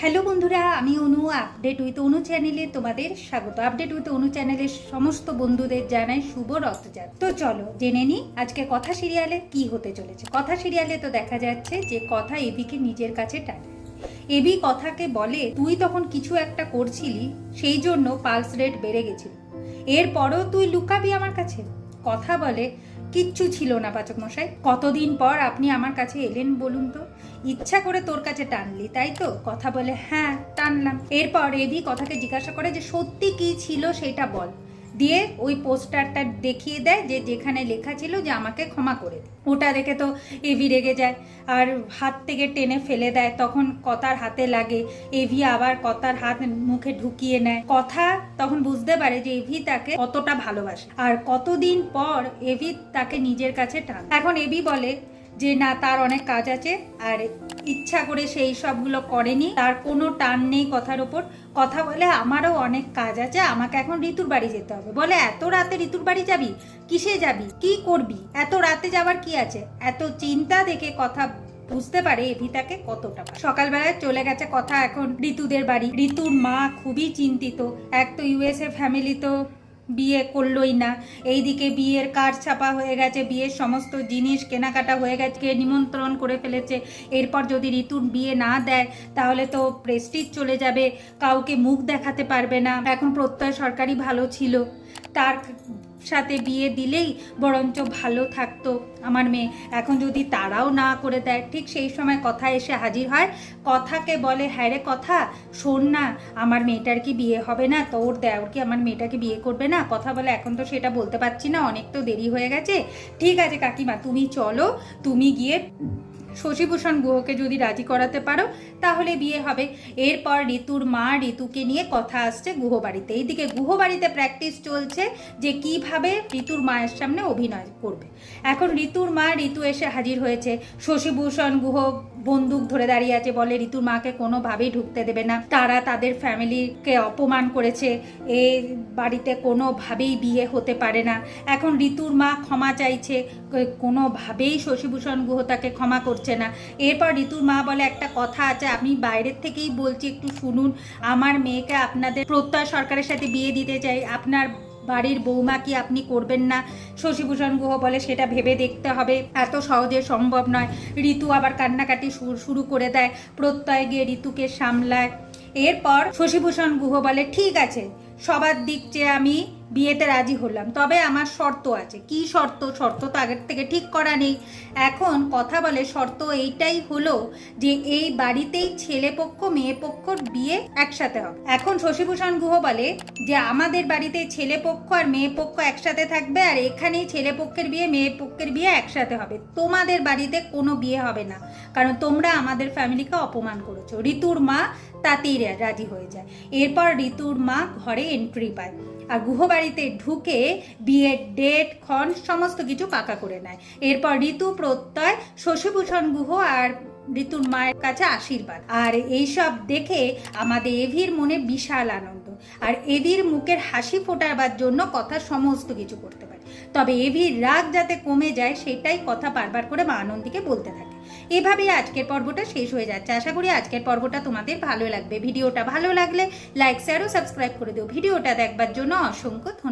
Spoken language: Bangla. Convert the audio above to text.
হ্যালো বন্ধুরা, আমি অনু আপডেট উইথ অনু চ্যানেলে তোমাদের স্বাগত। আপডেট উইথ অনু চ্যানেলের সমস্ত বন্ধুদের জানাই শুভ রথযাত্রা। তো চলো, জেনে নি আজকে কথা সিরিয়ালে কি হতে চলেছে। কথা সিরিয়ালে তো দেখা যাচ্ছে যে কথা এবিকে নিজের কাছে টানে। এবি কথাকে বলে, তুই তখন কিছু একটা করছিলি, সেই জন্য পালস রেট বেড়ে গেছিল। এরপরও তুই লুকাবি আমার কাছে? কথা বলে কিচ্ছু ছিল না পাচক মশাই কতদিন পর আপনি আমার কাছে এলেন বলুন তো? ইচ্ছা করে তোর কাছে টানলি, তাই তো? কথা বলে হ্যাঁ টানলাম। এরপর এদি কথাকে জিজ্ঞাসা করে যে সত্যি কি ছিল সেটা বল। দিয়ে ওই পোস্টারটা দেখিয়ে দেয় যে যেখানে লেখা ছিল যে আমাকে ক্ষমা করে দে। ওটা দেখে তো এভি রেগে যায়। আর হাত থেকে টেনে ফেলে দেয়। তখন কথার হাতে লাগে। এভি আবার কথার হাত মুখে ঢুকিয়ে নেয়। কথা তখন বুঝতে পারে যে এভি তাকে কতটা ভালোবাসে। আর কতদিন পর এভি তাকে নিজের কাছে টান। এখন এভি বলে যে না, তার অনেক কাজ আছে আর ইচ্ছা করে সেই সবগুলো করেনি। তার কোনো টান নেই কথার ওপর। কথা বলে আমারও অনেক কাজ আছে, আমাকে এখন ঋতুর বাড়ি যেতে হবে। বলে, এত রাতে ঋতুর বাড়ি যাবি? কিসে যাবি? কি করবি? এত রাতে যাবার কি আছে? এত চিন্তা দেখে কথা বুঝতে পারে এভিতাকে কতটা। সকালবেলায় চলে গেছে কথা এখন ঋতুদের বাড়ি। ঋতুর মা খুবই চিন্তিত। এক তো ইউএসএ ফ্যামিলি তো বিয়ে করলোই না। এইদিকে বিয়ের কার্ড ছাপা হয়ে গেছে, বিয়ের সমস্ত জিনিস কেনাকাটা হয়ে গেছে, নিমন্ত্রণ করে ফেলেছে। এরপর যদি ঋতুর বিয়ে না দেয়, তাহলে তো প্রেস্টিজ চলে যাবে, কাউকে মুখ দেখাতে পারবে না। এখন প্রত্যয় সরকারি ভালো ছিল। তার সাথে বিয়ে দিলেই বরঞ্চ ভালো থাকতো। আমার মেয়ে, এখন যদি তারাও না করে দেয়, ঠিক সেই সময় কথা এসে হাজির হয়। কথাকে বলে হ্যাঁ রে কথা, শোন না, আমার মেয়েটার কি বিয়ে হবে না? তোর দেওর কি আমার মেয়েটাকে বিয়ে করবে না? কথা বলে, এখন তো সেটা বলতে পারছি না, অনেক তো দেরি হয়ে গেছে। ঠিক আছে কাকিমা, তুমি চলো, তুমি গিয়ে শশীভূষণ গুহকে যদি রাজি করাতে পারো, তাহলে বিয়ে হবে। এরপর ঋতুর মা ঋতুকে নিয়ে কথা আসছে গুহ বাড়িতে এইদিকে গুহ বাড়িতে প্র্যাকটিস চলছে যে কীভাবে ঋতুর মায়ের সামনে অভিনয় করবে। এখন ঋতুর মা ঋতু এসে হাজির হয়েছে। শশীভূষণ গুহ বন্দুক ধরে দাঁড়িয়ে আছে, বলে ঋতুর মাকে কোনোভাবেই ঢুকতে দেবে না। তারা তাদের ফ্যামিলিকে অপমান করেছে। এ বাড়িতে কোনোভাবেই বিয়ে হতে পারে না। এখন ঋতুর মা ক্ষমা চাইছে। কোনোভাবেই শশীভূষণ গুহ তাকে ক্ষমা করছে না। এরপর ঋতুর মা বলে, একটা কথা আছে, আমি বাইরের থেকেই বলছি, একটু শুনুন। আমার মেয়েকে আপনাদের প্রত্যয় সরকারের সাথে বিয়ে দিতে চাই। আপনার বাড়ির বৌমা কি আপনি করবেন না? শশীভূষণ গুহ বলে, সেটা ভেবে দেখতে হবে। এত সহজে সম্ভব নয়। ঋতু আবার কান্নাকাটি শুরু করে দেয়, প্রত্যয় গিয়ে ঋতুকে সামলায়। এরপর শশীভূষণ গুহ বলে, ঠিক আছে, সবার দিক চেয়ে আমি বিয়েতে রাজি হলাম। তবে আমার শর্ত আছে। কি শর্ত? শর্ত তো আগের থেকে ঠিক করা নেই। এখন কথা বলে, শর্ত এইটাই হলো যে এই বাড়িতেই ছেলে পক্ষ, মেয়ে পক্ষর বিয়ে একসাথে হবে। এখন শশীভূষণ গুহ বলে যে আমাদের বাড়িতে ছেলে পক্ষ আর মেয়ে পক্ষ একসাথে থাকবে আর এখানেই ছেলে পক্ষের বিয়ে, মেয়ে পক্ষের বিয়ে একসাথে হবে। তোমাদের বাড়িতে কোনো বিয়ে হবে না। কারণ তোমরা আমাদের ফ্যামিলিকে অপমান করেছ। ঋতুর মা তাতেই রাজি হয়ে যায়। এরপর ঋতুর মা ঘরে এন্ট্রি পায়। আর গুহবাড়িতে ঢুকে বিয়ের ডেট, ক্ষণ, সমস্ত কিছু পাকা করে নেয়। এরপর ঋতু প্রত্যয়, শশীভূষণ গুহ আর ঋতুর মায়ের কাছে আশীর্বাদ। আর এইসব দেখে আমাদের এভির মনে বিশাল আনন্দ। আর এভির মুখের হাসি ফোটাবার জন্য কথা সমস্ত কিছু করতে পারে। তবে এভির রাগ যাতে কমে যায়, সেটাই কথা বারবার করে মা আনন্দীকে বলতে থাকে। এভাবেই আজকের পর্বটা শেষ হয়ে যাচ্ছে। আশা করি আজকের পর্বটা তোমাদের ভালো লাগবে। ভিডিওটা ভালো লাগলে লাইক শেয়ার ও সাবস্ক্রাইব করে দিও। ভিডিওটা দেখবার জন্য অসংখ্য